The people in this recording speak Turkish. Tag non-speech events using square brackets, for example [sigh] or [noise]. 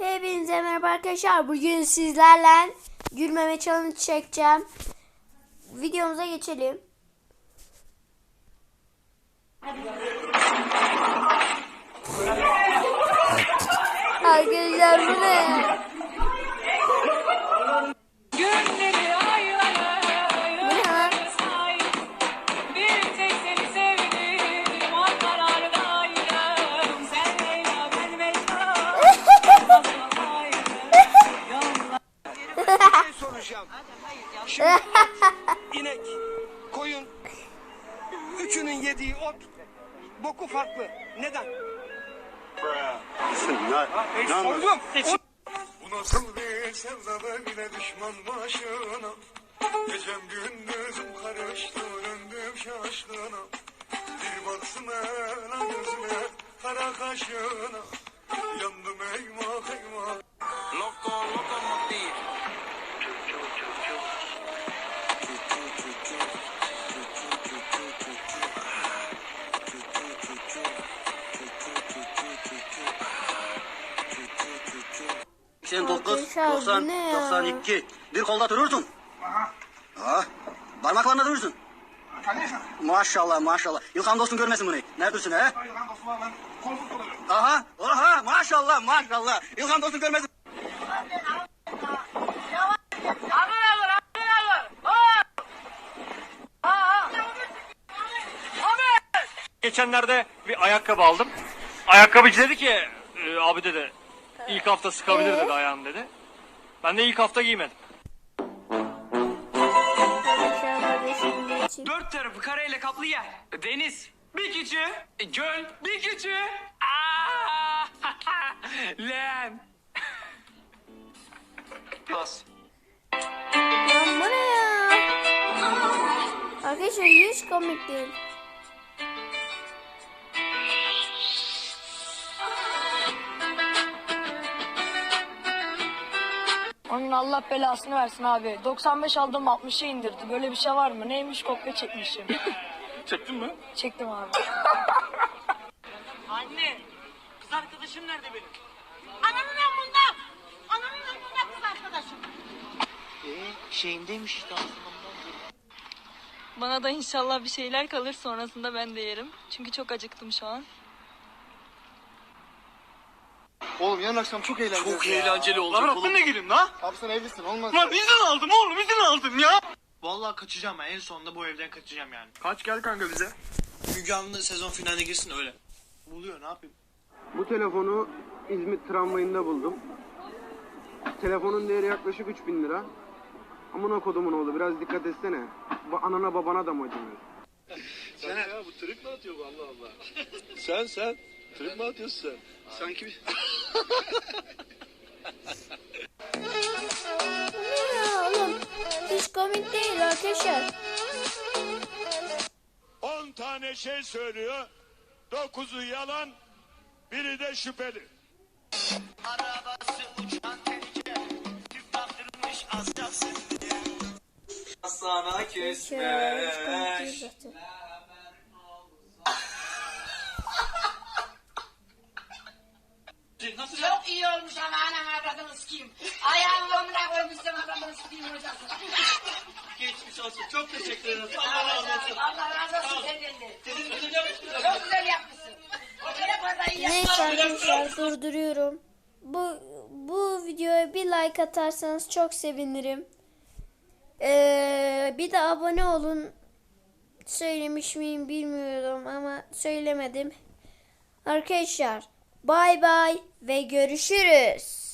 Hepinize merhaba arkadaşlar. Bugün sizlerle gülmeme challenge çekeceğim. Videomuza geçelim. Arkadaşlar bu ne? Soracağım. Şimdi [laughs] inek, koyun, üçünün yediği ot, boku farklı. Neden? Sordum. Bu nasıl bir sevda böyle düşman başına Gecem gündüzüm karıştı döndüm şaşkına Bir baksın ela gözüne kara kaşına Yandım eyvah eyvah Loco, locomotiv. Sen 9, Arkadaşlar, bu 90, ne ya? 92. Bir kolda durursun. Ha, parmaklarına durursun. Maşallah maşallah. İlkan dostun görmesin bunu. Ne dursun he? Aha, aha maşallah maşallah. İlkan dostun görmesin. Geçenlerde bir ayakkabı aldım. Ayakkabıcı dedi ki "E, abi dedi [laughs] ilk hafta sıkabilir dedi ayağını dedi. Ben de ilk hafta giymedim. Dört tarafı kareyle kaplı yer. Deniz. Bir küçüğü. e, Göl. Bir küçüğü. Aa! [laughs] Leğen. [laughs] Pas. Lan bu ne ya? Arkadaşlar hiç komik değil. Onun Allah belasını versin abi. 95 aldım 60'a indirdi. Böyle bir şey var mı? Neymiş kopya çekmişim. [laughs] Çektin mi? Çektim abi. [laughs] Anne. Kız arkadaşım nerede benim? Ananın amında. Ananın amında kız arkadaşım. şeyindeymiş işte aslında. Bana da inşallah bir şeyler kalır sonrasında ben de yerim. Çünkü çok acıktım şu an. Oğlum yarın akşam çok eğlenceli Çok eğlenceli olacak Lan oğlum. Rabbim ne gireyim la? Abi sen evlisin olmaz. Lan izin aldım oğlum izin aldım ya. Vallahi kaçacağım ben. En sonunda bu evden kaçacağım yani. Kaç gel kanka bize. Müge Anlı sezon finaline girsin öyle. Buluyor ne yapayım? Bu telefonu İzmit tramvayında buldum. Telefonun değeri yaklaşık 3000 lira. Amına kodumun oğlu biraz dikkat etsene. Bu anana babana da mı acımıyor? Sen ya bu trip mi atıyor bu Allah Allah. sen sen trip mi atıyorsun sen? Sanki bir... Oğlum? Hiç komik değil arkadaşlar. 10 tane şey söylüyor. 9'u yalan, biri de şüpheli. Sana Şöyle hiç komik değil zaten. Nasıl Çok iyi olmuş ama anam avradını sikeyim. Ayağımı omuna koymuşsun avradını sikeyim hocası. geçmiş olsun. Çok teşekkür ederim. Allah razı olsun. Allah razı olsun senden de. Sizin için yapmışsınız. Çok güzel yapmışsın. O telefonda iyi Neyse yapmışsın. arkadaşlar durduruyorum. Bu bu videoya bir like atarsanız çok sevinirim. Ee, bir de abone olun. Söylemiş miyim bilmiyorum ama söylemedim. Arkadaşlar bay bay ve görüşürüz.